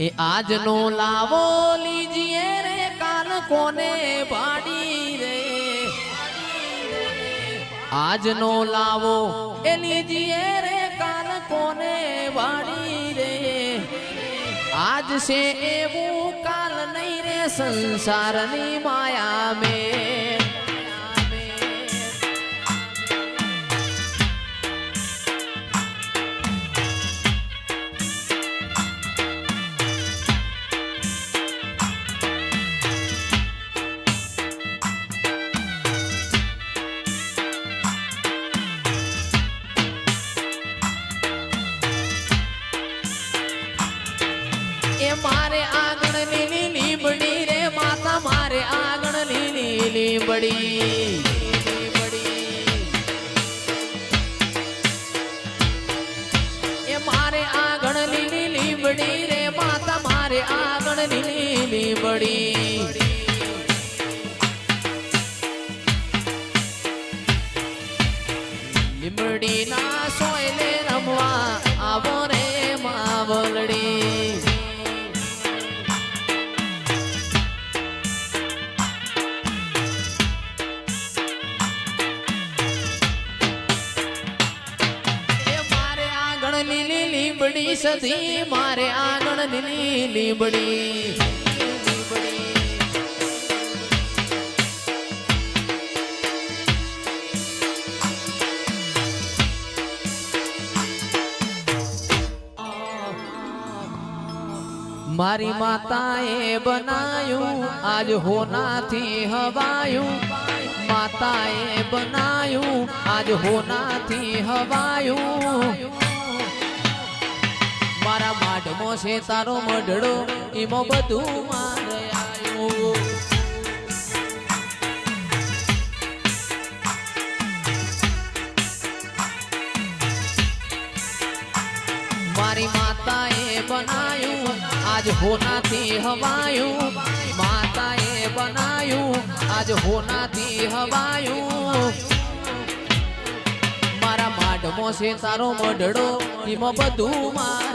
એ આજનો લાવો લીજીએ રે કાલ કોને પાડી રે? આજનો લાવો એ લીજીએ રે કાલ કોને વાડી રે? આજ છે એવું કાલ નહીં રે સંસારની માયા મેં. એ મારે આગળ લીલી લીબડી રે, માતા મારે આગળ લીલી લીંબડી લીંબડી ના સોયલે રમવા આવો રે, માવલડી. લીંબડી સધી મારે આંગણ લીલી લીંબડી મારી માતાએ બનાયું આજ હોનાથી હવાયું માતાએ બનાયું આજ હોનાથી હવાયું મારા છે તારો મઢડો, એમાં બધું મારે આયું મારી માતાએ બનાયું, આજ હોનાથી હવાયું. માતાએ બનાયું, આજ હોનાથી હવાયું. મારા માઢમો છે તારો મઢડો, એમાં બધું મારે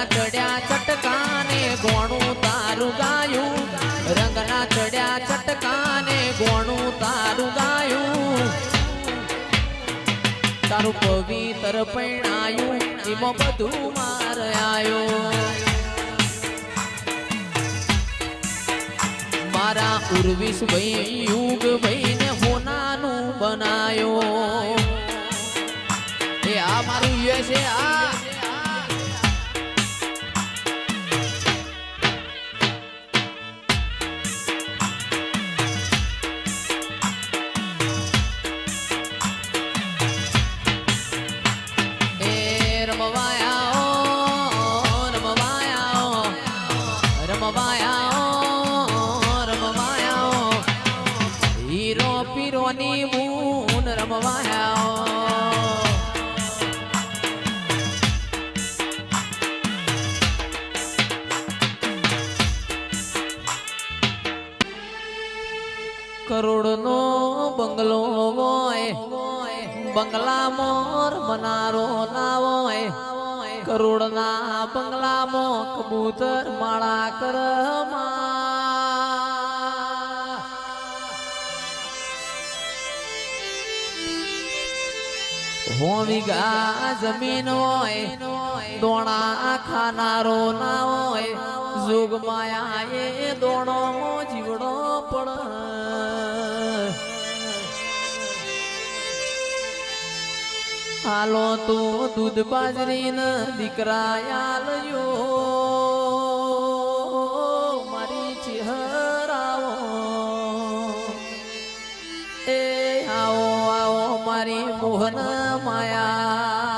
રંગના ચડ્યા ચટકાને ગોણું તારું ગાયું. રંગના ચડ્યા ચટકાને ગોણું તારું ગાયું. તારું પવિત્ર પૈણાયું એમાં બધું માર આવ્યો મારા ઉર્વિશ ભાઈ યુગ ભાઈ ને હોનાનું બનાયો. કરોડનો બંગલો હોય બંગલા મોર મનારો ના હોય. કરોડના બંગલામાં કબૂતર માળા કરમાં હોમિગા જમીન હોય, દોણા ખાનારો ના હોય, જોગ માયા એ દોણો જીવડો પડ. હાલો તો દૂધ બાજરી દીકરા યાલયો મારી મોહન માયા.